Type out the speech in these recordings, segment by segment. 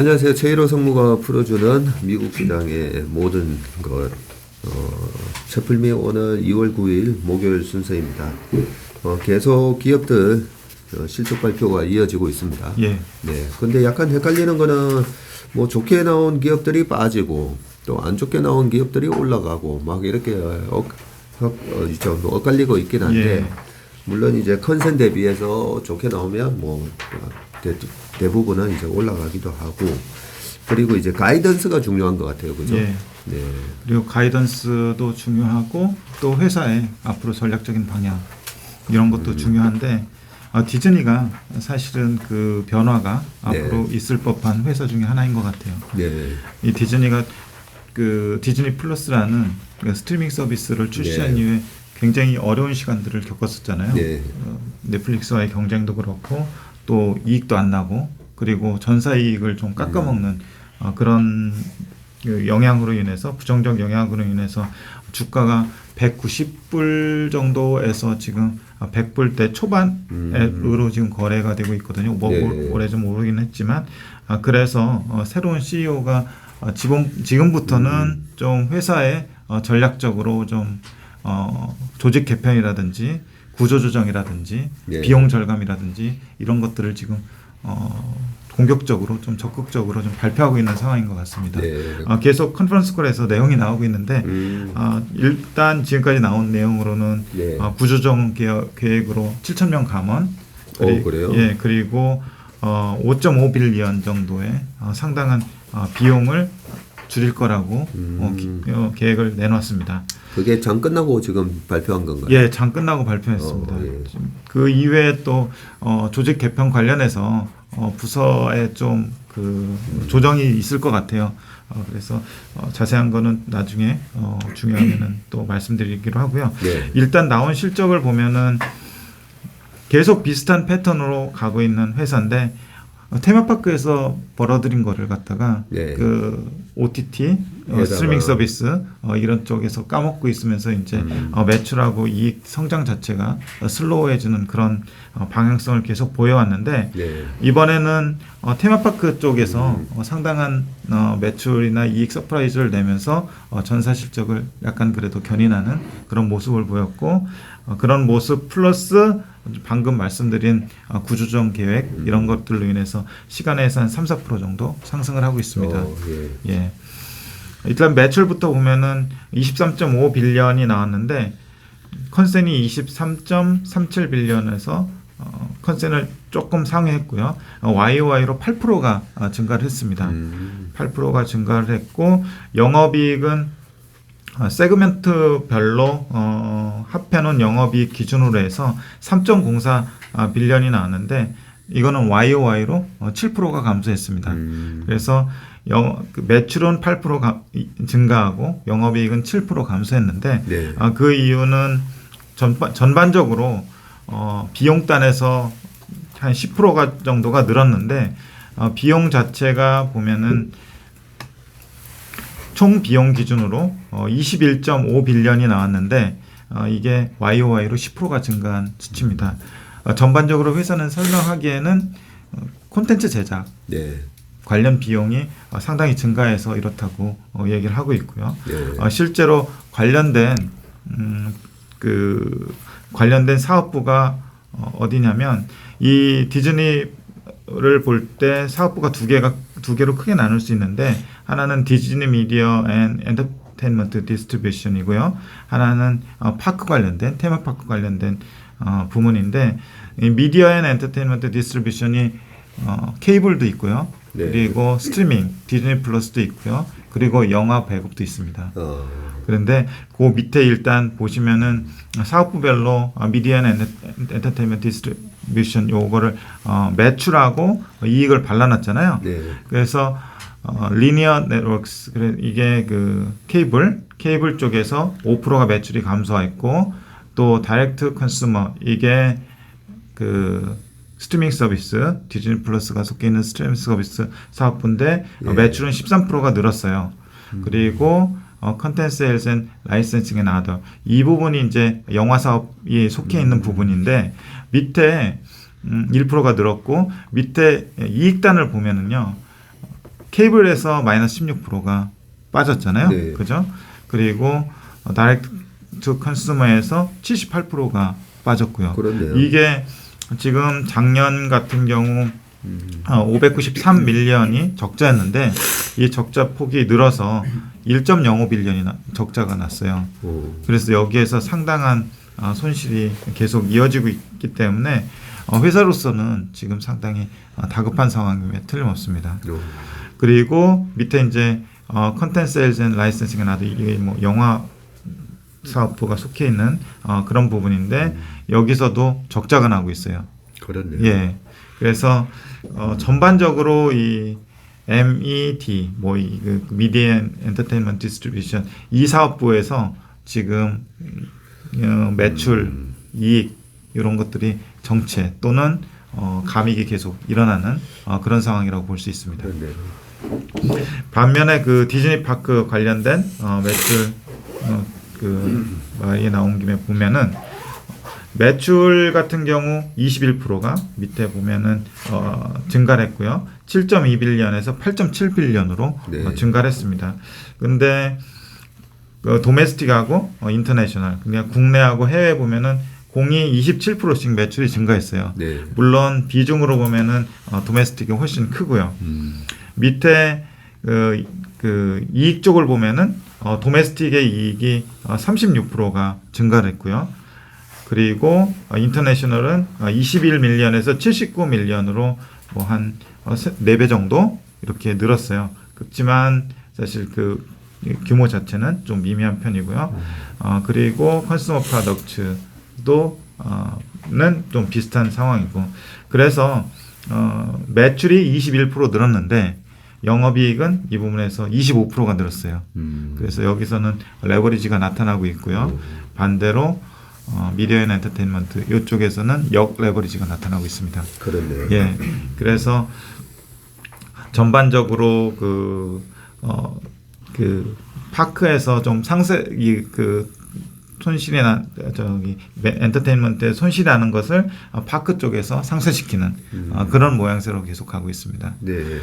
안녕하세요. 최일호 성무가 풀어주는 미국 시장의 모든 것. 어, 채플미 오늘 2월 9일 목요일 순서입니다. 어, 계속 기업들 어, 실적 발표가 이어지고 있습니다. 예. 네. 근데 약간 헷갈리는 거는 뭐 좋게 나온 기업들이 빠지고 또 안 좋게 나온 기업들이 올라가고 막 이렇게 어, 어, 어, 좀 엇갈리고 있긴 한데 예. 물론 이제 컨센 대비해서 좋게 나오면 뭐 대, 대부분은 이제 올라가기도 하고 그리고 이제 가이던스가 중요한 것 같아요, 그죠? 예. 네. 그리고 가이던스도 중요하고 또 회사의 앞으로 전략적인 방향 이런 음. 것도 중요한데 어, 디즈니가 사실은 그 변화가 네. 앞으로 있을 법한 회사 중에 하나인 것 같아요. 네. 이 디즈니가 그 디즈니 플러스라는 그 스트리밍 서비스를 출시한 네. 이후에 굉장히 어려운 시간들을 겪었었잖아요. 네. 어, 넷플릭스와의 경쟁도 그렇고 또 이익도 안 나고 그리고 전사 이익을 좀 깎아먹는 어, 그런 그 영향으로 인해서 부정적 영향으로 인해서 주가가 190불 정도에서 지금 100불대 초반으로 지금 거래가 되고 있거든요. 뭐 네. 올- 올해 좀 오르긴 했지만 아, 그래서 어, 새로운 CEO가 어, 지금 지금부터는 좀 회사에 어, 전략적으로 좀 어, 조직 개편이라든지 구조 조정이라든지 네. 비용 절감이라든지 이런 것들을 지금 어, 공격적으로 좀 적극적으로 좀 발표하고 있는 상황인 것 같습니다. 네. 어, 계속 컨퍼런스 콜에서 내용이 나오고 있는데 음. 어, 일단 지금까지 나온 내용으로는 네. 어, 구조조정 계획- 계획으로 7천 명 감원 어, 그래요? 예 그리고 어, 5.5 빌리언 정도의 어, 상당한 어, 비용을 줄일 거라고 어, 기- 어, 계획을 내놓았습니다. 그게 장 끝나고 지금 발표한 건가요? 예, 장 끝나고 발표했습니다. 어, 예. 그 이외에 또 어, 조직 개편 관련해서 어, 부서에 좀 그 조정이 있을 것 같아요. 어, 그래서 어, 자세한 거는 나중에 어, 중요하면은 또 말씀드리기로 하고요. 네. 일단 나온 실적을 보면은 계속 비슷한 패턴으로 가고 있는 회사인데 어, 테마파크에서 벌어들인 거를 갖다가 네. 그 OTT 어. 스트리밍 서비스 어, 이런 쪽에서 까먹고 있으면서 이제 음. 어, 매출하고 이익 성장 자체가 어, 슬로우해지는 그런 어, 방향성을 계속 보여왔는데 네. 이번에는 어, 테마파크 쪽에서 음. 어, 상당한 어, 매출이나 이익 서프라이즈를 내면서 어, 전사 실적을 약간 그래도 견인하는 그런 모습을 보였고 어, 그런 모습 플러스 방금 말씀드린 어, 구조조정 계획 이런 것들로 인해서 시간에서 한 3, 4% 정도 상승을 하고 있습니다. 어, 예. 예. 일단 매출부터 보면은 23.5 빌리언이 나왔는데 컨센이 23.37 빌리언에서 어, 컨센을 조금 상회했고요. 어, YOY로 8%가 어, 증가를 했습니다. 음. 8%가 증가를 했고 영업이익은 어, 세그멘트별로 어, 합해놓은 영업이익 기준으로 해서 3.04 아, 빌리언이 나왔는데 이거는 YOY로 어, 7%가 감소했습니다. 음. 그래서 영, 그 매출은 8% 가, 이- 증가하고 영업이익은 7% 감소했는데 네. 아, 그 이유는 전반, 전반적으로 어, 비용단에서 한 10%가 정도가 늘었는데 어, 비용 자체가 보면은 총 비용 기준으로 어, 21.5 빌리언이 나왔는데 어, 이게 YOY로 10%가 증가한 수치입니다. 어, 전반적으로 회사는 설명하기에는 어, 콘텐츠 제작 네. 관련 비용이 어, 상당히 증가해서 이렇다고 어, 얘기를 하고 있고요. 네. 어, 실제로 관련된 음, 그 관련된 사업부가 어, 어디냐면 이 디즈니를 볼 때 사업부가 두 개가 두 개로 크게 나눌 수 있는데 하나는 디즈니 미디어 앤 엔터테인먼트 디스트리뷰션이고요. 하나는 어, 파크 관련된 테마파크 관련된 어, 부문인데 이 미디어 앤 엔터테인먼트 디스트리뷰션이 어, 케이블도 있고요. 네. 그리고 스트리밍 디즈니 플러스도 있고요. 그리고 영화 배급도 있습니다. 어. 그런데 그 밑에 일단 보시면은 사업부별로 어, 미디어 앤 엔터테인먼트 디스트리 뷰션 요거를 어, 매출하고 이익을 발라놨잖아요. 네. 그래서 어, 리니어 네트워크스 그래 이게 그 케이블 케이블 쪽에서 5%가 매출이 감소했고 또 다이렉트 컨슈머 이게 그 스트리밍 서비스 디즈니 플러스가 속해 있는 스트리밍 서비스 사업부인데 어, 예. 매출은 13%가 늘었어요. 그리고 어, 컨텐츠 세일즈 앤 라이센싱 앤 아더 이 부분이 이제 영화 사업이 속해 있는 부분인데 밑에 음, 1%가 늘었고 밑에 이익단을 보면은요. 케이블에서 마이너스 16%가 빠졌잖아요. 네. 그죠? 그리고 어, 다이렉트 투 컨슈머에서 78%가 빠졌고요. 그렇네요. 이게 지금 작년 같은 경우 음. 어, 593 밀리언이 적자였는데 이 적자 폭이 늘어서 1.05 빌리언이 나- 적자가 났어요. 오. 그래서 여기에서 상당한 어, 손실이 계속 이어지고 있기 때문에 어, 회사로서는 지금 상당히 어, 다급한 상황임에 틀림없습니다. 오. 그리고 밑에 이제 어, 컨텐츠 세일즈 앤 라이센싱이 나도 이게 뭐 영화 사업부가 속해 있는 어, 그런 부분인데 여기서도 적자가 나고 있어요. 그렇네요. 예. 그래서 어, 전반적으로 이 MED 뭐이 그 미디어 엔터테인먼트 디스트리뷰션 이 사업부에서 지금 어, 매출, 이익 이런 것들이 정체 또는 어, 감익이 계속 일어나는 어, 그런 상황이라고 볼 수 있습니다. 그렇네요. 반면에 그 디즈니 파크 관련된 어, 매출 어, 그 말이 나온 김에 보면은 매출 같은 경우 21%가 밑에 보면은 어, 증가를 했고요. 7.2빌리언에서 8.7빌리언으로 네. 어, 증가를 했습니다. 근데 그 도메스틱하고 어, 인터내셔널 그냥 국내하고 해외 보면은 공이 27%씩 매출이 증가했어요. 네. 물론 비중으로 보면은 어, 도메스틱이 훨씬 크고요. 음. 밑에 그, 그 이익 쪽을 보면은 어, 도메스틱의 이익이 어, 36%가 증가를 했고요. 그리고 어, 인터내셔널은 어, 21밀리언에서 79밀리언으로 뭐한 어, 4배 정도 이렇게 늘었어요. 그렇지만 사실 그 규모 자체는 좀 미미한 편이고요. 어, 그리고 컨슈머 프로덕트도 어, 는좀 비슷한 상황이고 그래서 어, 매출이 21% 늘었는데 영업이익은 이 부분에서 25%가 늘었어요. 음. 그래서 여기서는 레버리지가 나타나고 있고요. 반대로 어, 미디어 앤 엔터테인먼트 이쪽에서는 역 레버리지가 나타나고 있습니다. 그렇네요. 예. 그래서 전반적으로 그, 어, 그 파크에서 좀 상세, 이, 그, 손실이 나, 저기, 매- 엔터테인먼트에 손실이 나는 것을 어, 파크 쪽에서 상쇄시키는 어, 그런 모양새로 계속 가고 있습니다. 네.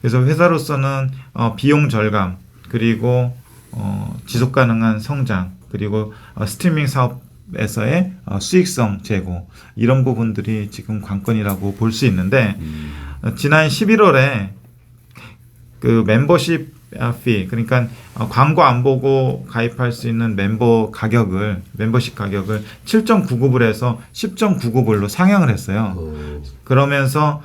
그래서 회사로서는 어, 비용 절감 그리고 어, 지속 가능한 성장 그리고 어, 스트리밍 사업 에서의 어, 수익성 제고 이런 부분들이 지금 관건이라고 볼 수 있는데 음. 어, 지난 11월에 그 멤버십 피 그러니까 어, 광고 안 보고 가입할 수 있는 멤버 가격을 멤버십 가격을 7.99불에서 10.99불로 상향을 했어요. 어. 그러면서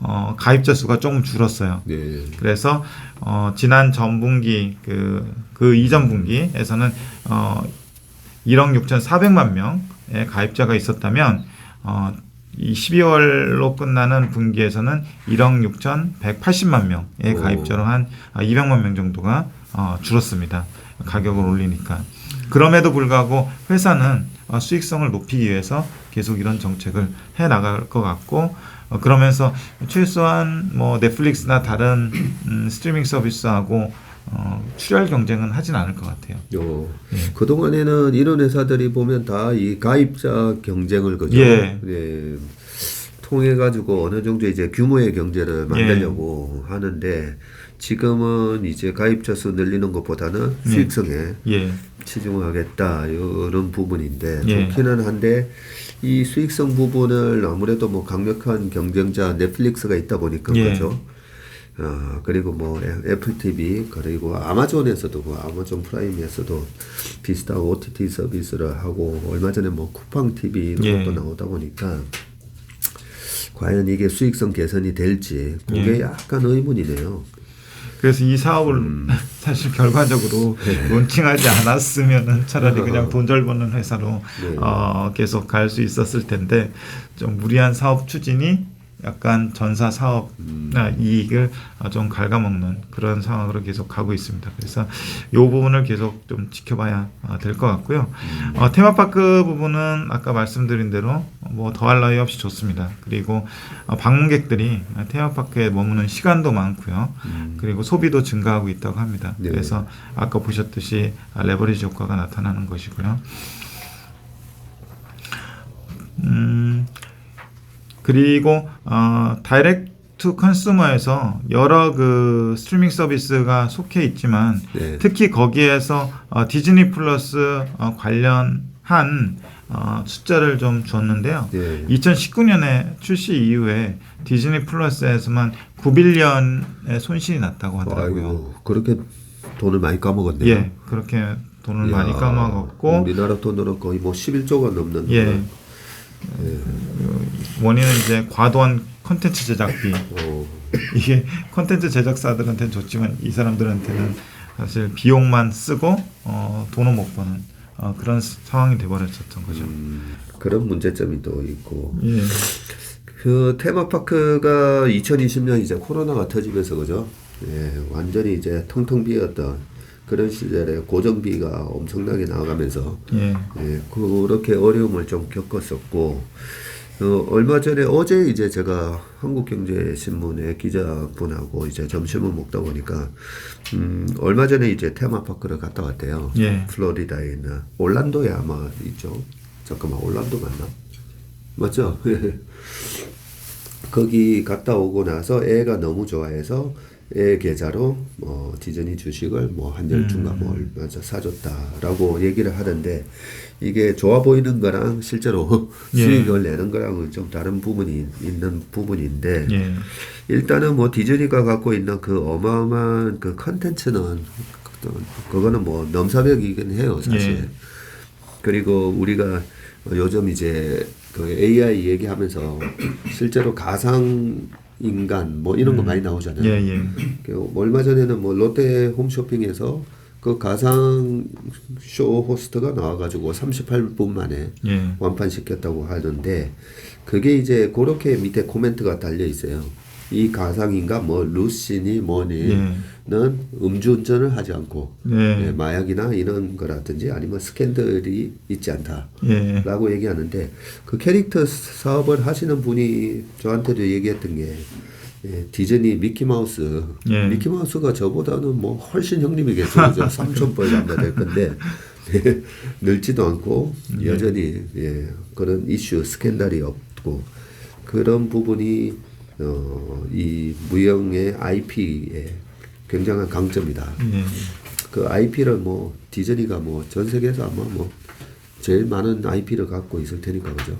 어, 가입자 수가 조금 줄었어요. 네. 그래서 어, 지난 전분기 그, 그 이전 분기에서는 어, 1억 6,400만 명의 가입자가 있었다면 어, 이 12월로 끝나는 분기에서는 1억 6,180만 명의 오. 가입자로 한 200만 명 정도가 어, 줄었습니다. 가격을 올리니까. 그럼에도 불구하고 회사는 어, 수익성을 높이기 위해서 계속 이런 정책을 해 나갈 것 같고 어, 그러면서 최소한 뭐 넷플릭스나 다른 음, 스트리밍 서비스하고 어, 출혈 경쟁은 하진 않을 것 같아요. 요 예. 그동안에는 이런 회사들이 보면 다 이 가입자 경쟁을 그죠? 예. 예. 통해 가지고 어느 정도 이제 규모의 경제를 만들려고 예. 하는데 지금은 이제 가입자 수 늘리는 것보다는 예. 수익성에 예, 치중하겠다 이런 부분인데 예. 좋기는 한데 이 수익성 부분을 아무래도 뭐 강력한 경쟁자 넷플릭스가 있다 보니까 예. 그죠. 어, 그리고 뭐 애- 애플 TV 그리고 아마존에서도 뭐 아마존 프라임에서도 비슷한 OTT 서비스를 하고 얼마 전에 뭐 쿠팡 TV 이런 예. 것도 나오다 보니까 과연 이게 수익성 개선이 될지 그게 예. 약간 의문이네요. 그래서 이 사업을 사실 결과적으로 론칭하지 않았으면은 차라리 그냥 돈 잘 버는 회사로 네. 어, 계속 갈 수 있었을 텐데 좀 무리한 사업 추진이 약간 전사 사업 아, 이익을 어, 좀 갉아먹는 그런 상황으로 계속 가고 있습니다. 그래서 이 부분을 계속 좀 지켜봐야 어, 될것 같고요. 어, 테마파크 부분은 아까 말씀드린 대로 뭐 더할 나위 없이 좋습니다. 그리고 어, 방문객들이 테마파크에 머무는 시간도 많고요. 그리고 소비도 증가하고 있다고 합니다. 네. 그래서 아까 보셨듯이 아, 레버리지 효과가 나타나는 것이고요. 음, 그리고 어, 다이렉트 투 컨슈머에서 여러 그 스트리밍 서비스가 속해 있지만 네. 특히 거기에서 어, 디즈니 플러스 어, 관련한 어, 숫자를 좀 줬는데요. 예. 2019년에 출시 이후에 디즈니 플러스에서만 9빌리언의 손실이 났다고 하더라고요. 아이고 그렇게 돈을 많이 까먹었네요. 예, 그렇게 돈을 많이 이야, 까먹었고 우리나라 돈으로 거의 뭐 11조가 넘는 예. 그 원인은 이제 과도한 컨텐츠 제작비. 어, 이게 컨텐츠 제작사들한테는 좋지만 이 사람들한테는 사실 비용만 쓰고 어, 돈은 못 버는 어, 그런 스- 상황이 돼버렸었던 거죠. 음, 그런 문제점이 또 있고 예, 그 테마파크가 2020년 이제 코로나가 터지면서 그죠? 예, 완전히 이제 텅텅 비었던 그런 시절에 고정비가 엄청나게 나가면서 예, 예, 그렇게 어려움을 좀 겪었었고 어, 얼마 전에 어제 이제 제가 한국경제신문의 기자분하고 이제 점심을 먹다 보니까 음, 얼마 전에 이제 테마파크를 갔다 왔대요. 예. 플로리다에 있는 올란도에 아마 있죠. 잠깐만 올란도 맞나? 맞죠? 거기 갔다 오고 나서 애가 너무 좋아해서 애 계좌로 뭐 디즈니 주식을 뭐 한 열 중가 뭐 얼마 사줬다라고 얘기를 하던데 이게 좋아 보이는 거랑 실제로 예. 수익을 내는 거랑은 좀 다른 부분이 있는 부분인데 예, 일단은 뭐 디즈니가 갖고 있는 그 어마어마한 그 컨텐츠는 그거는 뭐 넘사벽이긴 해요 사실. 예. 그리고 우리가 요즘 이제 그 AI 얘기하면서 실제로 가상 인간 뭐 이런 거 많이 나오잖아요. 예, 예, 그 얼마 전에는 뭐 롯데 홈쇼핑에서 그 가상 쇼 호스트가 나와가지고 38분 만에 예, 완판 시켰다고 하던데 그게 이제 그렇게 밑에 코멘트가 달려 있어요. 이 가상인가? 뭐 루시니 뭐니는 음주운전을 하지 않고 예, 예, 마약이나 이런 거라든지 아니면 스캔들이 있지 않다. 예, 라고 얘기하는데 그 캐릭터 사업을 하시는 분이 저한테도 얘기했던 게 예, 디즈니 미키마우스. 예. 미키마우스가 저보다는 뭐 훨씬 형님이겠죠. 그죠? 삼촌뻘 남자 될 건데 예, 늙지도 않고 여전히 예, 그런 이슈 스캔들이 없고 그런 부분이 어, 이 무형의 IP의 굉장한 강점이다. 예, 그 IP를 뭐 디즈니가 뭐 전 세계에서 아마 뭐 제일 많은 IP를 갖고 있을 테니까 그죠.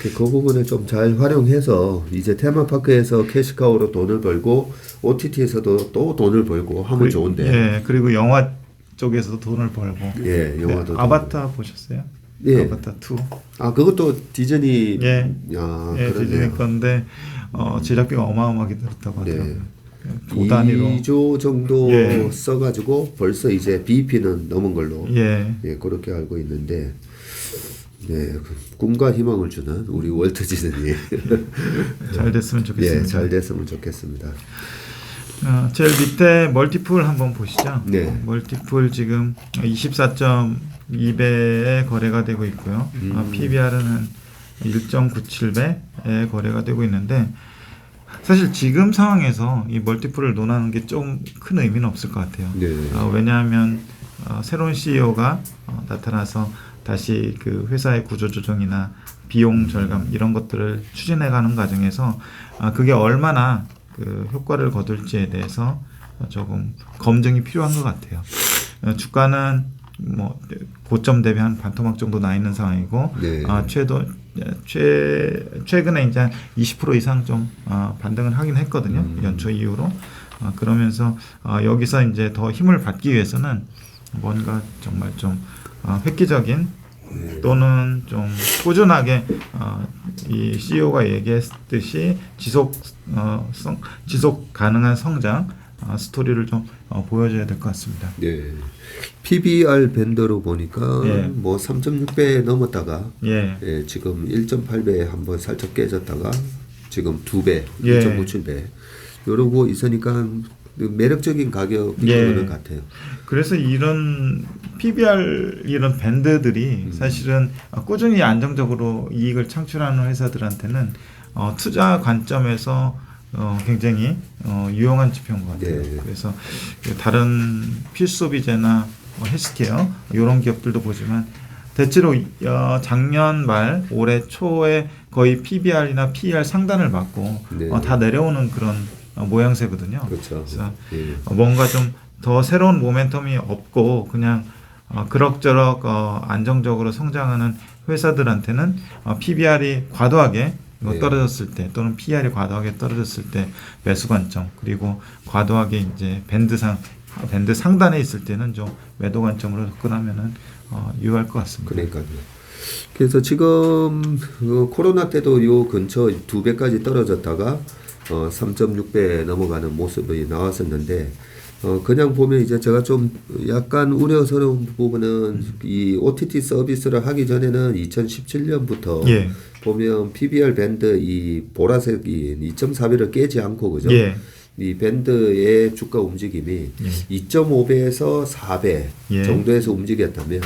그, 그 부분을 좀 잘 활용해서 이제 테마파크에서 캐시카우로 돈을 벌고 OTT에서도 또 돈을 벌고 하면 좋은데 예, 그리고 영화 쪽에서도 돈을 벌고. 예, 영화도 예, 아바타 보셨어요? 예. 아바타 2. 아 그것도 디즈니 예. 야 예, 디즈니 그러네요. 건데 어, 제작비가 어마어마하게 들었다고 네. 하더라고요. 예, 도 단위로. 2조 정도 예. 써가지고 벌써 이제 BEP는 넘은 걸로 예, 예, 그렇게 알고 있는데, 네, 그 꿈과 희망을 주는 우리 월트 디즈니. 잘 됐으면 좋겠습니다. 예, 잘 됐으면 좋겠습니다. 어, 제일 밑에 멀티플 한번 보시죠. 네. 어, 멀티플 지금 24.2배에 거래가 되고 있고요. 음. 어, PBR은 한 1.97배에 거래가 되고 있는데 사실 지금 상황에서 이 멀티플을 논하는 게 좀 큰 의미는 없을 것 같아요. 네. 어, 왜냐하면 어, 새로운 CEO가 어, 나타나서 다시 그 회사의 구조 조정이나 비용 절감 이런 것들을 추진해가는 과정에서 아, 그게 얼마나 그 효과를 거둘지에 대해서 어, 조금 검증이 필요한 것 같아요. 어, 주가는 뭐 고점 대비 한 반토막 정도 나 있는 상황이고 네. 아, 최도 최 최근에 이제 한20% 이상 좀 어, 반등을 하긴 했거든요 음. 연초 이후로 어, 그러면서 어, 여기서 이제 더 힘을 받기 위해서는 뭔가 정말 좀 어, 획기적인 또는 좀 꾸준하게 어, 이 CEO가 얘기했듯이 지속 어, 성, 지속 가능한 성장 어, 스토리를 좀 어, 보여줘야 될 것 같습니다. 네. PBR 밴더로 보니까 예. 뭐 3.6배 넘었다가 예, 예, 지금 1.8배에 한번 살짝 깨졌다가 지금 2배, 예. 2.97배 이러고 있으니까 매력적인 가격인 예. 것 같아요. 그래서 이런 PBR 이런 밴드들이 사실은 어, 꾸준히 안정적으로 이익을 창출하는 회사들한테는 어, 투자 관점에서 어, 굉장히 어, 유용한 지표인 것 같아요. 네. 그래서 그 다른 필수비제나 뭐 헬스케어 이런 기업들도 보지만 대체로 어, 작년 말 올해 초에 거의 PBR이나 PER 상단을 받고 네. 어, 다 내려오는 그런 어, 모양새거든요. 그렇죠. 그래서 예. 어, 뭔가 좀 더 새로운 모멘텀이 없고 그냥 어, 그럭저럭 어, 안정적으로 성장하는 회사들한테는 어, PBR이 과도하게 뭐 네. 떨어졌을 때 또는 PR이 과도하게 떨어졌을 때 매수 관점 그리고 과도하게 이제 밴드상 밴드 상단에 있을 때는 좀 매도 관점으로 접근하면은 어, 유효할 것 같습니다. 그러니까요. 그래서 지금 어, 코로나 때도 요 근처 두 배까지 떨어졌다가 어, 3.6배 넘어가는 모습이 나왔었는데 어, 그냥 보면 이제 제가 좀 약간 우려스러운 부분은 이 OTT 서비스를 하기 전에는 2017년부터 예. 보면 PBR 밴드 이 보라색이 2.4배를 깨지 않고 그죠? 예. 이 밴드의 주가 움직임이 2.5배에서 4배 예. 정도에서 움직였다면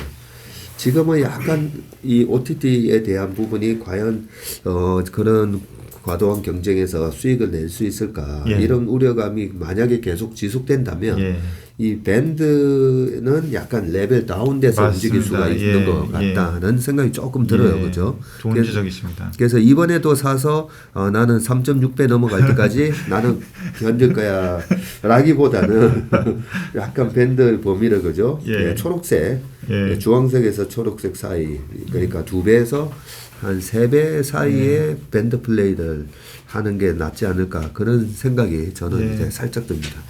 지금은 약간 이 OTT에 대한 부분이 과연 어 그런 과도한 경쟁에서 수익을 낼 수 있을까 예. 이런 우려감이 만약에 계속 지속된다면 예. 이 밴드는 약간 레벨 다운돼서 움직일 수가 맞습니다. 있는 예, 것 같다는 생각이 조금 들어요, 예. 그죠? 좋은 그래서- 지적이십니다. 그래서 이번에도 사서 어, 나는 3.6배 넘어갈 때까지 나는 견딜 거야 라기보다는 약간 밴드 범위를 그죠? 예. 예, 초록색, 예. 예, 주황색에서 초록색 사이 그러니까 두 배에서 한 세 배 사이에 예. 밴드 플레이를 하는 게 낫지 않을까 그런 생각이 저는 예. 이제 살짝 듭니다.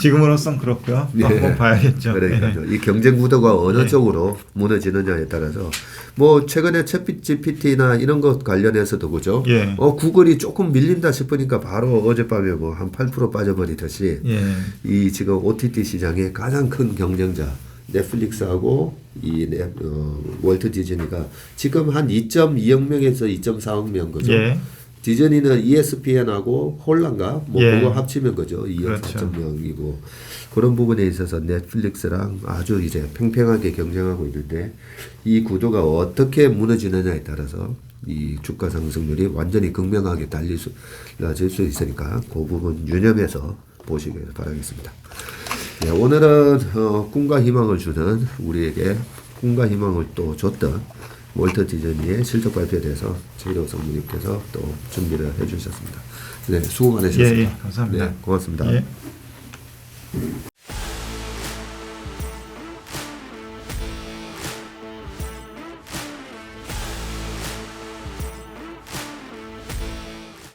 지금으로선 그렇고요. 또 예. 한번 봐야겠죠. 그러니까요. 이 경쟁 구도가 어느 예. 쪽으로 무너지느냐에 따라서 뭐 최근에 챗 GPT나 이런 것 관련해서도 그죠. 예. 어 구글이 조금 밀린다 싶으니까 바로 어젯밤에 뭐 한 8% 빠져버리듯이 예. 이 지금 OTT 시장의 가장 큰 경쟁자 넷플릭스하고 이 넷- 어, 월트 디즈니가 지금 한 2.2억 명에서 2.4억 명 그죠. 예. 디즈니는 ESPN하고 홀란가 뭐 예. 그거 합치면 그죠 2억 그렇죠. 4천 명이고 그런 부분에 있어서 넷플릭스랑 아주 이제 팽팽하게 경쟁하고 있는데 이 구도가 어떻게 무너지느냐에 따라서 이 주가 상승률이 완전히 극명하게 달릴 수 낮을 수 있으니까 그 부분 유념해서 보시길 바라겠습니다. 네, 오늘은 어, 꿈과 희망을 주는 우리에게 꿈과 희망을 또 줬던 월터 디즈니의 실적 발표에 대해서 최일호 성무님께서 또 준비를 해주셨습니다. 네, 수고 많으셨습니다. 예, 예, 감사합니다. 네, 고맙습니다. 예.